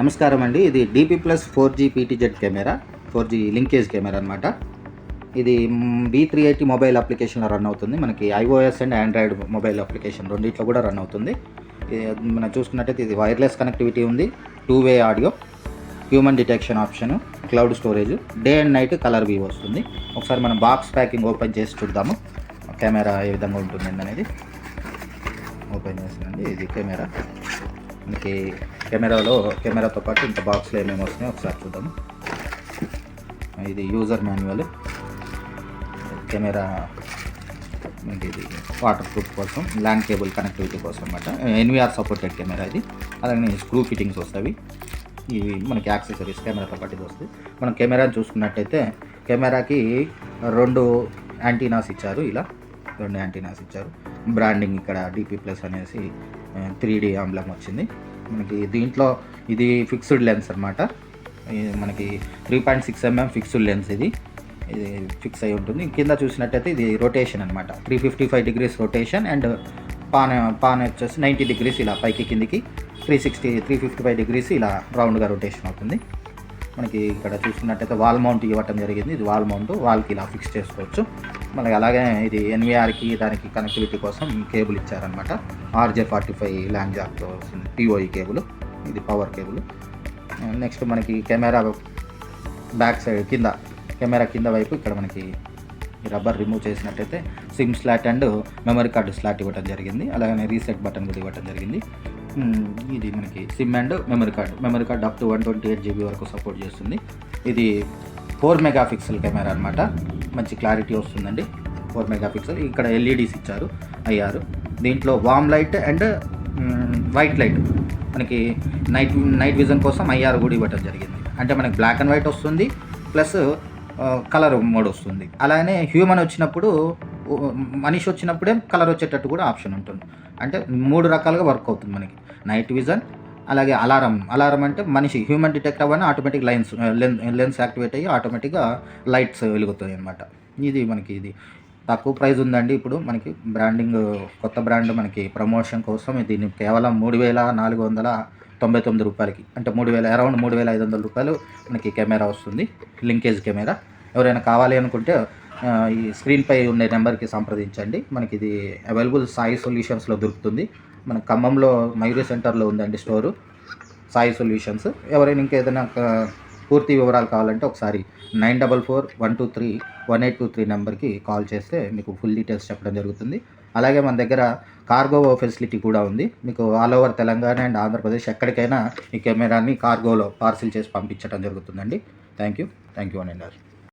నమస్కారం అండి. ఇది DP plus four G PTZ camera four G linkage camera అనమాట ఇది బీ త్రీ ఎయిటీ మొబైల్ అప్లికేషన్లో రన్ అవుతుంది. మనకి iOS and Android mobile application రెండిట్లో కూడా రన్ అవుతుంది. మనం చూసుకున్నట్టయితే ఇది వైర్లెస్ కనెక్టివిటీ ఉంది. Two way audio human detection option cloud storage day and night colour view వస్తుంది. ఒకసారి మనం బాక్స్ ప్యాకింగ్ ఓపెన్ చేసి చూద్దాము. కెమెరా ఏ విధంగా ఉంటుంది అనేది ఓపెన్ చేస్తుందండి ఇది కెమెరా. మనకి కెమెరాలో కెమెరాతో పాటు ఇంకా బాక్స్లో ఏమేమి వస్తున్నాయో ఒకసారి చూద్దాము. ఇది యూజర్ మాన్యువల్ కెమెరా ఇది వాటర్ ప్రూఫ్ కోసం ల్యాండ్ కేబుల్ కనెక్టివిటీ కోసం అనమాట ఎన్విఆర్ సపోర్టెడ్ కెమెరా ఇది. అలాగే స్క్రూ ఫిట్టింగ్స్ వస్తాయి. ఇవి మనకి యాక్సెసరీస్ కెమెరాతో పాటు ఇది వస్తుంది. మనం కెమెరా చూసుకున్నట్టయితే కెమెరాకి రెండు యాంటీనాస్ ఇచ్చారు ఇలా. రెండు యాంటీనాస్ ఇచ్చారు. బ్రాండింగ్ ఇక్కడ డిపి ప్లస్ అనేసి త్రీ డి ఆమ్లం వచ్చింది. మనకి దీంట్లో ఇది ఫిక్స్డ్ లెన్స్ అనమాట మనకి three point six mm fixed lens ఇది. ఇది ఫిక్స్ అయి ఉంటుంది. కింద చూసినట్టయితే ఇది రొటేషన్ అనమాట three fifty five degrees rotation and pan pan వచ్చేసి నైంటీ డిగ్రీస్ ఇలా పైకి కిందికి three sixty three fifty five degrees ఇలా రౌండ్గా రొటేషన్ అవుతుంది. మనకి ఇక్కడ చూసుకున్నట్టయితే వాల్ మౌంట్ ఇవ్వటం జరిగింది. ఇది వాల్ మౌంట్ వాల్కి ఇలా ఫిక్స్ చేసుకోవచ్చు. మనకి అలాగే ఇది ఎన్విఆర్కి దానికి కనెక్టివిటీ కోసం కేబుల్ ఇచ్చారనమాట ఆర్జే ఫార్టీ ఫైవ్ ల్యాండ్ జాక్తో వస్తుంది పిఓఈ కేబుల్ ఇది పవర్ కేబుల్ నెక్స్ట్ మనకి కెమెరా బ్యాక్ సైడ్ కింద కెమెరా కింద వైపు ఇక్కడ మనకి రబ్బర్ రిమూవ్ చేసినట్టయితే SIM slot and memory card slot ఇవ్వడం జరిగింది. అలాగే రీసెట్ బటన్ కూడా ఇవ్వడం జరిగింది. ఇది మనకి SIM and memory card memory card up to one twenty eight GB వరకు సపోర్ట్ చేస్తుంది. ఇది ఫోర్ మెగా పిక్సెల్ కెమెరా అనమాట మంచి క్లారిటీ వస్తుందండి. ఫోర్ మెగా పిక్సెల్ ఇక్కడ ఎల్ఈడీస్ ఇచ్చారు. ఐఆర్ దీంట్లో warm light and white light మనకి నైట్ నైట్ విజన్ కోసం ఐఆర్ కూడా ఇవ్వటం జరిగింది. అంటే మనకి బ్లాక్ అండ్ వైట్ వస్తుంది. ప్లస్ కలర్ మోడ్ వస్తుంది. అలానే హ్యూమన్ వచ్చినప్పుడు మనిషి వచ్చినప్పుడే కలర్ వచ్చేటట్టు కూడా ఆప్షన్ ఉంటుంది. అంటే మూడు రకాలుగా వర్క్ అవుతుంది మనకి. నైట్ విజన్ అలాగే అలారం. అలారం అంటే మనిషి హ్యూమన్ డిటెక్ట్ అవ్వని ఆటోమేటిక్ లైన్స్ లెన్స్ యాక్టివేట్ అయ్యి ఆటోమేటిక్గా లైట్స్ వెలుగుతాయి అనమాట ఇది మనకి ఇది. తక్కువ ప్రైస్ ఉందండి ఇప్పుడు మనకి బ్రాండింగ్ కొత్త బ్రాండ్ మనకి ప్రమోషన్ కోసం దీన్ని కేవలం మూడు వేల నాలుగు వందల తొంభై తొమ్మిది రూపాయలకి. అంటే మూడు వేల అరౌండ్ మూడు వేల ఐదు వందల రూపాయలు మనకి కెమెరా వస్తుంది. Linkage camera. ఎవరైనా కావాలి అనుకుంటే ఈ స్క్రీన్పై ఉండే నెంబర్కి సంప్రదించండి. మనకి ఇది అవైలబుల్ సాయి సొల్యూషన్స్లో దొరుకుతుంది. మన ఖమ్మంలో మయూరి సెంటర్లో ఉందండి స్టోరు. సాయి సొల్యూషన్స్ ఎవరైనా ఇంకా ఏదైనా పూర్తి వివరాలు కావాలంటే ఒకసారి nine double four one two three one eight two three నెంబర్కి కాల్ చేస్తే మీకు ఫుల్ డీటెయిల్స్ చెప్పడం జరుగుతుంది. అలాగే మన దగ్గర కార్గో ఫెసిలిటీ కూడా ఉంది. మీకు all over Telangana and Andhra Pradesh ఎక్కడికైనా ఈ కెమెరాని కార్గోలో పార్సిల్ చేసి పంపించడం జరుగుతుందండి. థ్యాంక్ యూ థ్యాంక్ యూ అండి